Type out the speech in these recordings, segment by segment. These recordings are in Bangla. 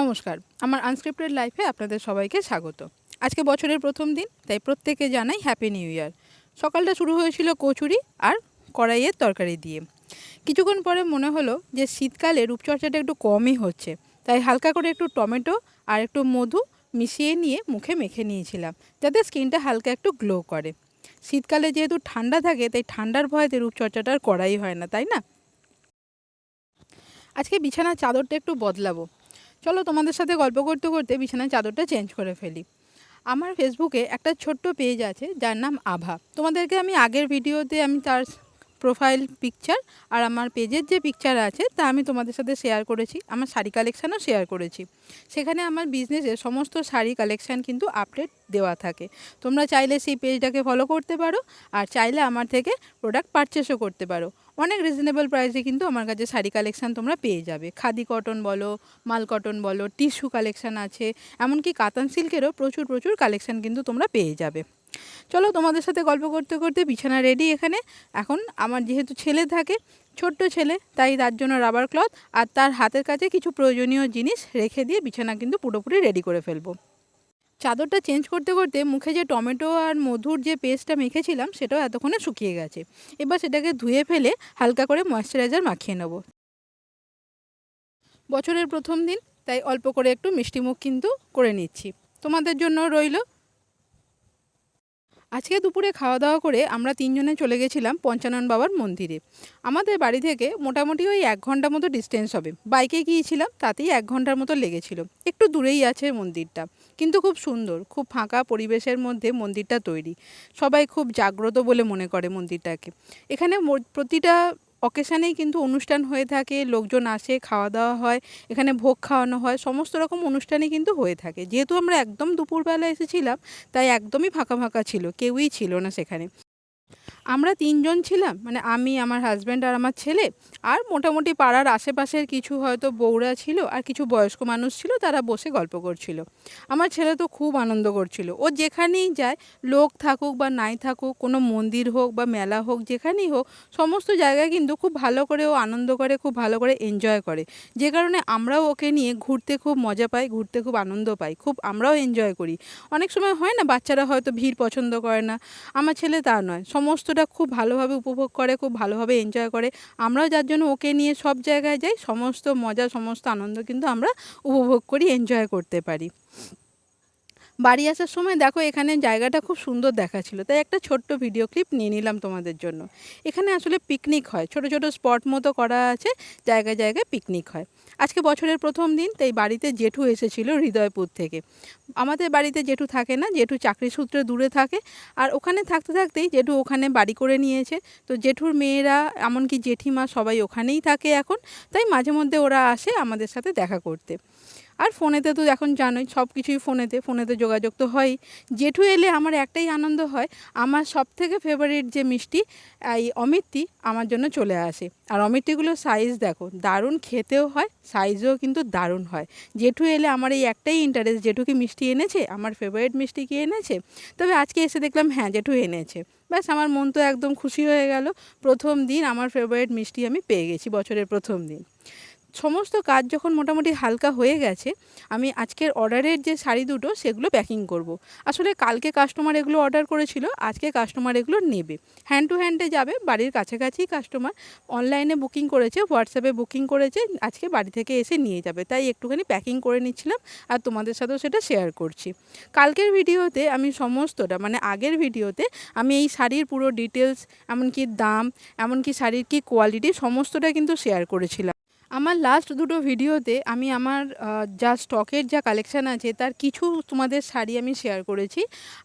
নমস্কার, আমার আনস্ক্রিপ্টেড লাইফে আপনাদের সবাইকে স্বাগত। আজকে বছরের প্রথম দিন, তাই প্রত্যেকে জানাই হ্যাপি নিউ ইয়ার সকালটা শুরু হয়েছিল কচুরি আর কড়াইয়ের তরকারি দিয়ে। কিছুক্ষণ পরে মনে হলো যে শীতকালে রূপচর্চাটা একটু কমই হচ্ছে, তাই হালকা করে একটু টমেটো আর একটু মধু মিশিয়ে নিয়ে মুখে মেখে নিয়েছিলাম, যাতে স্কিনটা হালকা একটু গ্লো করে। শীতকালে যেহেতু ঠান্ডা থাকে, তাই ঠান্ডার ভয়তে রূপচর্চাটা আর করাই হয় না, তাই না? আজকে বিছানার চাদরটা একটু বদলাবো চলো তোমাদের সাথে গল্প করতে করতে বিছানার চাদরটা চেঞ্জ করে ফেলি। আমার ফেসবুকে একটা ছোট্ট পেজ আছে, যার নাম আভা। তোমাদেরকে আমি আগের ভিডিওতে আমি তার প্রোফাইল পিকচার আর আমার পেজের যে পিকচার আছে, তা আমি তোমাদের সাথে শেয়ার করেছি, আমার শাড়ি কালেকশানও শেয়ার করেছি। সেখানে আমার বিজনেসের সমস্ত শাড়ি কালেকশান কিন্তু আপডেট দেওয়া থাকে। তোমরা চাইলে সেই পেজটাকে ফলো করতে পারো, আর চাইলে আমার থেকে প্রোডাক্ট পারচেসও করতে পারো। অনেক রিজনেবল প্রাইসে কিন্তু আমার কাছে শাড়ি কালেকশান তোমরা পেয়ে যাবে। খাদি কটন বলো, মাল কটন বলো টিস্যু কালেকশান আছে, এমনকি কাতান সিল্কেরও প্রচুর প্রচুর কালেকশান কিন্তু তোমরা পেয়ে যাবে। চলো তোমাদের সাথে গল্প করতে করতে বিছানা রেডি এখানে। এখন আমার যেহেতু ছেলে থাকে, ছোট্ট ছেলে, তাই তার জন্য রাবার ক্লথ আর তার হাতের কাছে কিছু প্রয়োজনীয় জিনিস রেখে দিয়ে বিছানা কিন্তু পুরোপুরি রেডি করে ফেলব। চাদরটা চেঞ্জ করতে করতে মুখে যে টমেটো আর মধুর যে পেস্টটা মেখেছিলাম, সেটাও এতক্ষণে শুকিয়ে গেছে। এবার সেটাকে ধুয়ে ফেলে হালকা করে ময়শ্চারাইজার মাখিয়ে নেব। বছরের প্রথম দিন, তাই অল্প করে একটু মিষ্টি মুখ কিন্তু করে নিচ্ছি। তোমাদের জন্য রইল আজকে দুপুরে খাওয়া দাওয়া করে আমরা তিনজনে চলে গেছিলাম পঞ্চানন বাবার মন্দিরে। আমাদের বাড়ি থেকে মোটামুটি ওই এক ঘণ্টা মতো ডিস্টেন্স হবে। বাইকে গিয়েছিলাম, তাতেই এক ঘণ্টার মতো লেগেছিল। একটু দূরেই আছে মন্দিরটা, কিন্তু খুব সুন্দর, খুব ফাঁকা পরিবেশের মধ্যে মন্দিরটা তৈরি। সবাই খুব জাগ্রত বলে মনে করে মন্দিরটাকে। এখানে প্রতিটা অকেশানেই কিন্তু অনুষ্ঠান হয়ে থাকে, লোকজন আসে খাওয়া দাওয়া হয়, এখানে ভোগ খাওয়ানো হয়, সমস্ত রকম অনুষ্ঠানই কিন্তু হয়ে থাকে। যেহেতু আমরা একদম দুপুরবেলা এসেছিলাম, তাই একদমই ফাঁকা ফাঁকা ছিল, কেউই ছিল না সেখানে। আমরা তিনজন ছিলাম মানে আমি, আমার হাজব্যান্ড আর আমার ছেলে, আর মোটামুটি পাড়ার আশেপাশের কিছু হয়তো বউরা ছিল আর কিছু বয়স্ক মানুষ ছিল, তারা বসে গল্প করছিল। আমার ছেলে তো খুব আনন্দ করছিল। ও যেখানেই যায়, লোক থাকুক বা নাই থাকুক, কোনো মন্দির হোক বা মেলা হোক, যেখানেই হোক, সমস্ত জায়গায় কিন্তু খুব ভালো করে ও আনন্দ করে, খুব ভালো করে এনজয় করে। যে কারণে আমরাও ওকে নিয়ে ঘুরতে খুব মজা পাই, ঘুরতে খুব আনন্দ পাই, খুব আমরাও এনজয় করি। অনেক সময় হয় না, বাচ্চারা হয়তো ভিড় পছন্দ করে না, আমার ছেলে তা নয়। সমস্তটা খুব ভালোভাবে উপভোগ করে, খুব ভালোভাবে এনজয় করে। আমরাও যার জন্য ওকে নিয়ে সব জায়গায় যাই, সমস্ত মজা, সমস্ত আনন্দ কিন্তু আমরা উপভোগ করি এনজয় করতে পারি। বাড়ি আসার সময় দেখো এখানে জায়গাটা খুব সুন্দর দেখাচ্ছিল। তাই একটা ছোট্ট ভিডিও ক্লিপ নিয়ে নিলাম তোমাদের জন্য। এখানে আসলে পিকনিক হয়। ছোট ছোট স্পট মতো করা আছে, জায়গায় জায়গায় পিকনিক হয়। আজকে বছরের প্রথম দিন, তাই বাড়িতে জেঠু এসেছিল হৃদয়পুর থেকে। আমাদের বাড়িতে জেঠু থাকে না, জেঠু চাকরি সূত্রে দূরে থাকে। আর ওখানে থাকতে থাকতেই জেঠু ওখানে বাড়ি করে নিয়েছে। তো জেঠুর মেয়েরা, এমনকি জেঠিমা সবাই ওখানেই থাকে এখন। তাই মাঝে মধ্যে ওরা আসে আমাদের সাথে দেখা করতে। আর ফোনেতে তো এখন জানোই, সব কিছুই ফোনেতে ফোনেতে যোগাযোগ তো হয়ই। জেঠু এলে আমার একটাই আনন্দ হয়, আমার সব থেকে ফেভারিট যে মিষ্টি, এই অমিত্তি আমার জন্য চলে আসে। আর অমিত্তিগুলোর সাইজ দেখো, দারুণ খেতেও হয় সাইজও কিন্তু দারুণ হয়। জেঠু এলে আমার এই একটাই ইন্টারেস্ট জেঠু কি মিষ্টি এনেছে? আমার ফেভারিট মিষ্টি কি এনেছে? তবে আজকে এসে দেখলাম হ্যাঁ জেঠু এনেছে। ব্যাস, আমার মন তো একদম খুশি হয়ে গেল। প্রথম দিন আমার ফেভারিট মিষ্টি আমি পেয়ে গেছি, বছরের প্রথম দিন। সমস্ত কাজ যখন মোটামুটি হালকা হয়ে গেছে, আমি আজকের অর্ডারের যে শাড়ি দুটো সেগুলো প্যাকিং করব। আসলে কালকে কাস্টমার এগুলো অর্ডার করেছিল, আজকে কাস্টমার এগুলো নেবে। হ্যান্ড টু হ্যান্ডে যাবে, বাড়ির কাছাকাছি কাস্টমার অনলাইনে বুকিং করেছে হোয়াটসঅ্যাপে বুকিং করেছে, আজকে বাড়ি থেকে এসে নিয়ে যাবে। তাই একটুখানি প্যাকিং করে নিচ্ছিলাম আর তোমাদের সাথেও সেটা শেয়ার করছি। কালকের ভিডিওতে আমি সমস্তটা মানে আগের ভিডিওতে আমি এই শাড়ির পুরো ডিটেলস এমনকি দাম, এমনকি শাড়ির কি কোয়ালিটি সমস্তটা কিন্তু শেয়ার করেছিলাম। আমার লাস্ট দুটো ভিডিওতে আমি আমার যা স্টকের যা কালেকশান আছে, তার কিছু তোমাদের শাড়ি আমি শেয়ার করেছি।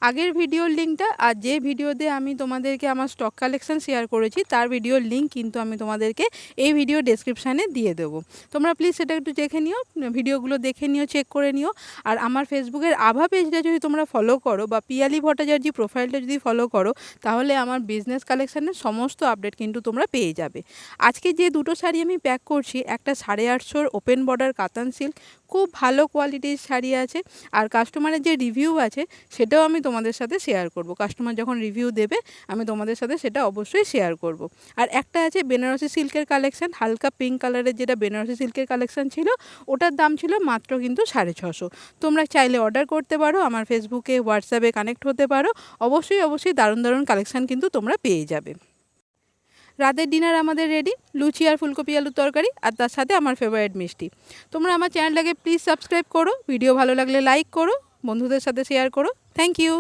আগের ভিডিওর লিঙ্কটা আর যে ভিডিওতে আমি তোমাদেরকে আমার স্টক কালেকশান শেয়ার করেছি, তার ভিডিওর লিঙ্ক কিন্তু আমি তোমাদেরকে এই ভিডিও ডেসক্রিপশানে দিয়ে দেবো। তোমরা প্লিজ সেটা একটু দেখে নিও ভিডিওগুলো দেখে নিও চেক করে নিও। আর আমার ফেসবুকের আভা পেজটা যদি তোমরা ফলো করো বা পিয়ালি ভট্টাচার্য প্রোফাইলটা যদি ফলো করো, তাহলে আমার বিজনেস কালেকশানের সমস্ত আপডেট কিন্তু তোমরা পেয়ে যাবে। আজকে যে দুটো শাড়ি আমি প্যাক করছি একটা সাড়ে আটশোর ওপেন বর্ডার কাতান সিল্ক খুব ভালো কোয়ালিটির শাড়ি আছে। আর কাস্টমারের যে রিভিউ আছে, সেটাও আমি তোমাদের সাথে শেয়ার করব। কাস্টমার যখন রিভিউ দেবে, আমি তোমাদের সাথে সেটা অবশ্যই শেয়ার করব। আর একটা আছে বেনারসি সিল্কের কালেকশন হালকা পিঙ্ক কালারের যেটা বেনারসি সিল্কের কালেকশন ছিল, ওটার দাম ছিল মাত্র কিন্তু সাড়ে ছশো। তোমরা চাইলে অর্ডার করতে পারো, আমার ফেসবুকে হোয়াটসঅ্যাপে কানেক্ট হতে পারো। অবশ্যই অবশ্যই দারুণ দারুণ কালেকশন কিন্তু তোমরা পেয়ে যাবে। রাতের ডিনার আমাদের রেডি লুচি আর ফুলকপি আলুর তরকারি, আর তার সাথে আমার ফেভারিট মিষ্টি। তোমরা আমার চ্যানেলটাকে প্লিজ সাবস্ক্রাইব করো ভিডিও ভালো লাগলে লাইক করো, বন্ধুদের সাথে শেয়ার করো। Thank you